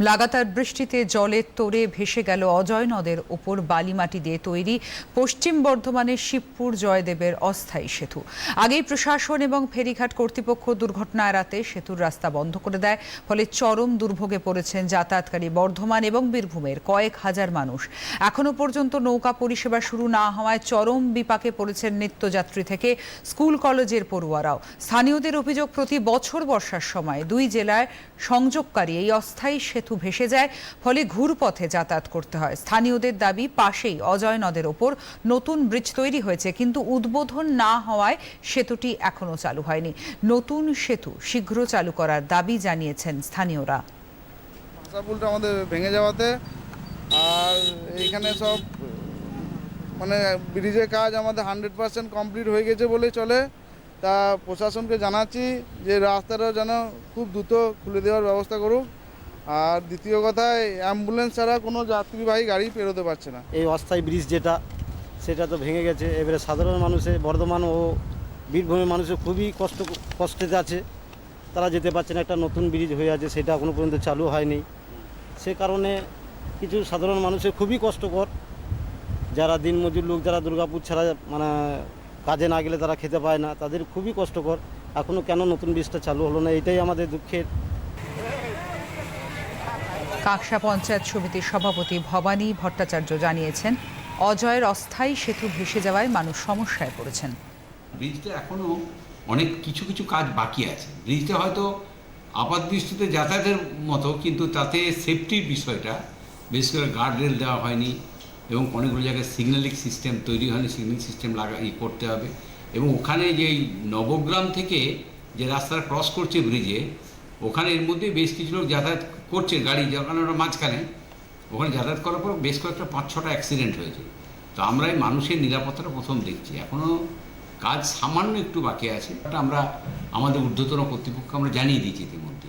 লাগাতার বৃষ্টিতে জলের তোড়ে ভেসে গেল অজয় নদের ওপর বালিমাটি দিয়ে তৈরি পশ্চিম বর্ধমানের শিবপুর জয়দেবের অস্থায়ী সেতু। আগেই প্রশাসন এবং ফেরিঘাট কর্তৃপক্ষ দুর্ঘটনা এড়াতে সেতুর রাস্তা বন্ধ করে দেয়, ফলে চরম দুর্ভোগে পড়েছেন যাতায়াতকারী বর্ধমান এবং বীরভূমের কয়েক হাজার মানুষ। এখনও পর্যন্ত নৌকা পরিষেবা শুরু না হওয়ায় চরম বিপাকে পড়েছেন নিত্যযাত্রী থেকে স্কুল কলেজের পড়ুয়ারাও। স্থানীয়দের অভিযোগ, প্রতি বছর বর্ষার সময় দুই জেলায় সংযোগকারী এই অস্থায়ী সেতু ভেসে যায়, ফলে ঘুরপথে যাতায়াত করতে হয়। স্থানীয়দের দাবি, পাশেই অজয় নদের ওপর নতুন ব্রিজ তৈরি হয়েছে, কিন্তু উদ্বোধন না হওয়ায় সেতুটি এখনও চালু হয়নি। নতুন সেতু শীঘ্র চালু করার দাবি জানিয়েছেন স্থানীয়রা। আমাদের ভেঙে যাওয়াতে আর এইখানে সব মানে ব্রিজের কাজ আমাদের হান্ড্রেড পার্সেন্ট কমপ্লিট হয়ে গেছে বলে চলে। তা প্রশাসনকে জানাচ্ছি যে রাস্তাটা যেন খুব দ্রুত খুলে দেওয়ার ব্যবস্থা করুক। আর দ্বিতীয় কথায় অ্যাম্বুলেন্স ছাড়া কোনো যাত্রীবাহী গাড়ি পেরোতে পারছে না। এই অস্থায়ী ব্রিজ যেটা, সেটা তো ভেঙে গেছে। এবারে সাধারণ মানুষের বর্ধমান ও বীরভূমের মানুষের খুবই কষ্ট, কষ্টেতে আছে। তারা যেতে পারছে না, একটা নতুন ব্রিজ হয়ে আছে, সেটা এখনও পর্যন্ত চালু হয়নি। সে কারণে কিছু সাধারণ মানুষের খুবই কষ্টকর। যারা দিনমজুর লোক, যারা দুর্গাপুর ছাড়া মানে কাজে না গেলে তারা খেতে পায় না, তাদের খুবই কষ্টকর। এখনও কেন নতুন ব্রিজটা চালু হলো না? এটাই আমাদের দুঃখের কাকসা পঞ্চায়েত সমিতির সভাপতি ভবানী ভট্টাচার্য জানিয়েছেন, অজয়ের অস্থায়ী সেতু ভেসে যাওয়ায় মানুষ সমস্যায় পড়েছেন। ব্রিজটা এখনও অনেক কিছু কিছু কাজ বাকি আছে। ব্রিজটা হয়তো আপাত দৃষ্টিতে যাতায়াতের মতো, কিন্তু তাতে সেফটির বিষয়টা, বিশেষ করে গার্ড রেল দেওয়া হয়নি এবং অনেকগুলো জায়গায় সিগন্যালিং সিস্টেম তৈরি হয়নি সিগন্যালিং সিস্টেম লাগা করতে হবে। এবং ওখানে যেই নবগ্রাম থেকে যে রাস্তাটা ক্রস করছে ব্রিজে ওখানে এর মধ্যে বেশ কিছু লোক যাতায়াত করছে গাড়ি, যখন ওরা মাঝখানে, ওখানে যাতায়াত করার পর বেশ কয়েকটা পাঁচ ছটা অ্যাক্সিডেন্ট হয়েছে। তো আমরা এই মানুষের নিরাপত্তাটা প্রথম দেখছি। এখনও কাজ সামান্য একটু বাকি আছে আমরা, আমাদের ঊর্ধ্বতন কর্তৃপক্ষ আমরা জানিয়ে দিয়েছি ইতিমধ্যে।